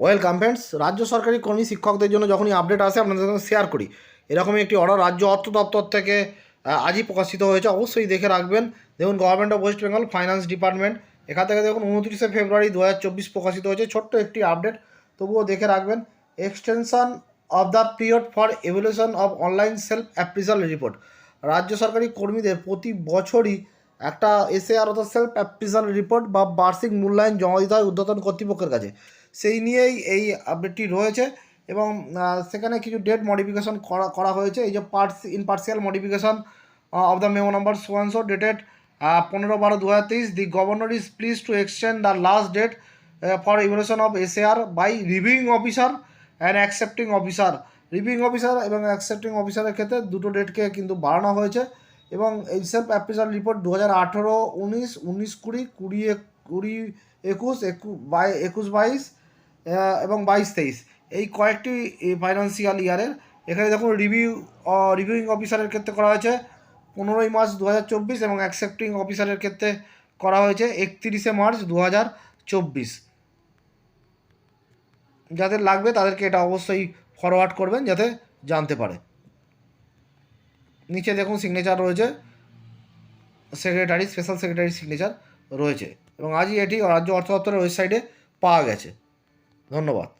Welcome friends, রাজ্য সরকারি কর্মী শিক্ষকদের জন্য যখনই আপডেট আসে, আপনাদের সঙ্গে শেয়ার করি। এরকমই একটি অর্ডার রাজ্য অর্থ দপ্তর থেকে আজই প্রকাশিত হয়েছে। অবশ্যই দেখে রাখবেন। দেখুন government of West Bengal finance department এখান থেকে দেখুন, উনত্রিশে ফেব্রুয়ারি দু হাজার চব্বিশ প্রকাশিত হয়েছে। ছোট্ট একটি আপডেট তবুও দেখে রাখবেন। Extension of the period for evolution of online self appraisal report রাজ্য সরকারি কর্মীদের প্রতি বছরই একটা এসএআর অর্থাৎ সেলফ অ্যাপ্রিজাল রিপোর্ট বা বার্ষিক মূল্যায়ন জমা দিতে হয় ঊর্ধ্বতন কর্তৃপক্ষের কাছে। সেই নিয়েই এই আপডেটটি রয়েছে এবং সেখানে কিছু ডেট মডিফিকেশন করা করা হয়েছে। এই যে parts in partial modification of the memo number সোয়ানশো dated পনেরো বারো দু হাজার তেইশ the governor is please to extend the last date for evolution of SAR by reviewing officer and accepting officer reviewing officer এবং অ্যাকসেপ্টিং অফিসারের ক্ষেত্রে দুটো ডেটকে কিন্তু বাড়ানো হয়েছে এবং এই সেলফ অ্যাপ্রিজাল রিপোর্ট দু হাজার আঠেরো, উনিশ উনিশ কুড়ি কুড়ি কুড়ি, একুশ, একু, বাই, একুশ বাইশ এবং বাইশ তেইশ। এই কয়েকটি ফাইন্যান্সিয়াল ইয়ারের এখানে দেখুন রিভিউ রিভিউইং অফিসারের ক্ষেত্রে করা হয়েছে পনেরোই মার্চ দু হাজার চব্বিশ এবং অ্যাকসেপ্টিং অফিসারের ক্ষেত্রে করা হয়েছে একত্রিশে মার্চ দু হাজার চব্বিশ। যাদের লাগবে তাদেরকে এটা অবশ্যই ফরওয়ার্ড করবেন যাতে জানতে পারে। নিচে দেখুন সিগনেচার রয়েছে। সেক্রেটারি স্পেশাল সেক্রেটারি সিগনেচার রয়েছে। এবং আজই এটি রাজ্য অর্থ দপ্তরের ওয়েবসাইটে পাওয়া গেছে। ধন্যবাদ।